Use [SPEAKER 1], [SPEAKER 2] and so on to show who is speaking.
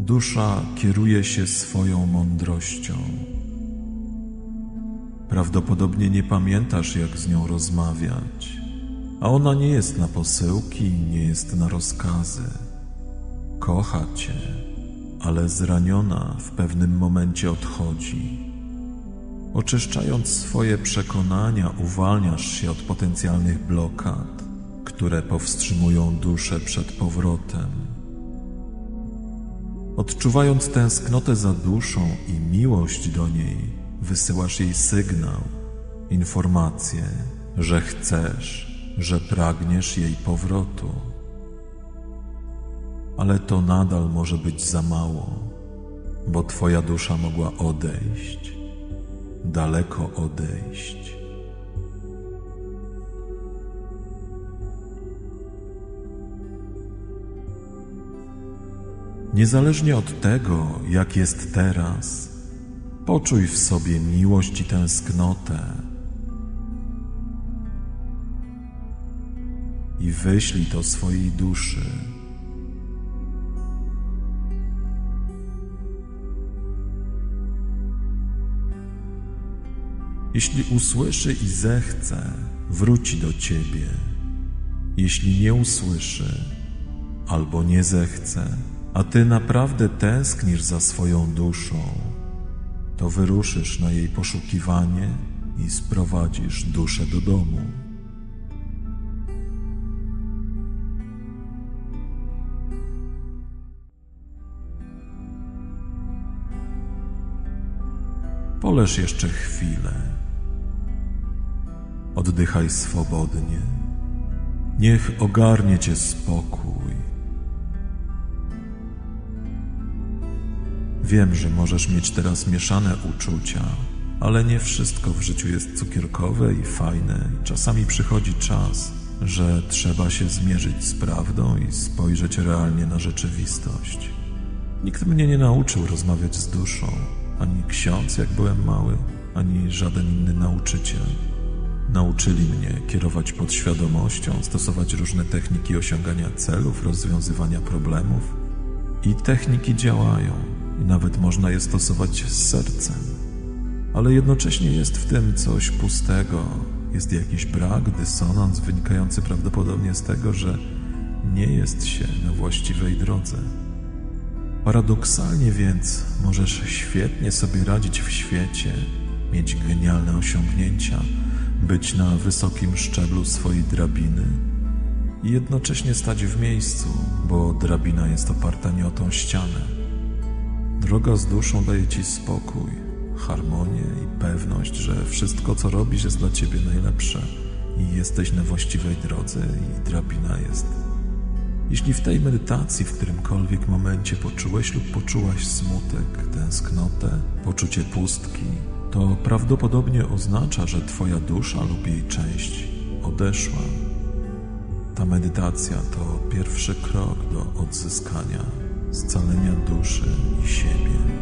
[SPEAKER 1] Dusza kieruje się swoją mądrością. Prawdopodobnie nie pamiętasz, jak z nią rozmawiać, a ona nie jest na posyłki, nie jest na rozkazy. Kocha cię, ale zraniona w pewnym momencie odchodzi. Oczyszczając swoje przekonania, uwalniasz się od potencjalnych blokad, które powstrzymują duszę przed powrotem. Odczuwając tęsknotę za duszą i miłość do niej, wysyłasz jej sygnał, informację, że chcesz, że pragniesz jej powrotu. Ale to nadal może być za mało, bo Twoja dusza mogła odejść, daleko odejść. Niezależnie od tego, jak jest teraz, poczuj w sobie miłość i tęsknotę i wyślij to swojej duszy. Jeśli usłyszy i zechce, wróci do ciebie. Jeśli nie usłyszy albo nie zechce, a ty naprawdę tęsknisz za swoją duszą, to wyruszysz na jej poszukiwanie i sprowadzisz duszę do domu. Poleż jeszcze chwilę. Oddychaj swobodnie. Niech ogarnie cię spokój. Wiem, że możesz mieć teraz mieszane uczucia, ale nie wszystko w życiu jest cukierkowe i fajne. Czasami przychodzi czas, że trzeba się zmierzyć z prawdą i spojrzeć realnie na rzeczywistość. Nikt mnie nie nauczył rozmawiać z duszą, ani ksiądz, jak byłem mały, ani żaden inny nauczyciel. Nauczyli mnie kierować podświadomością, stosować różne techniki osiągania celów, rozwiązywania problemów. I techniki działają, i nawet można je stosować z sercem. Ale jednocześnie jest w tym coś pustego, jest jakiś brak, dysonans wynikający prawdopodobnie z tego, że nie jest się na właściwej drodze. Paradoksalnie więc możesz świetnie sobie radzić w świecie, mieć genialne osiągnięcia, być na wysokim szczeblu swojej drabiny i jednocześnie stać w miejscu, bo drabina jest oparta nie o tą ścianę. Droga z duszą daje ci spokój, harmonię i pewność, że wszystko, co robisz, jest dla ciebie najlepsze i jesteś na właściwej drodze i drabina jest jeśli w tej medytacji w którymkolwiek momencie poczułeś lub poczułaś smutek, tęsknotę, poczucie pustki, to prawdopodobnie oznacza, że Twoja dusza lub jej część odeszła. Ta medytacja to pierwszy krok do odzyskania, scalenia duszy i siebie.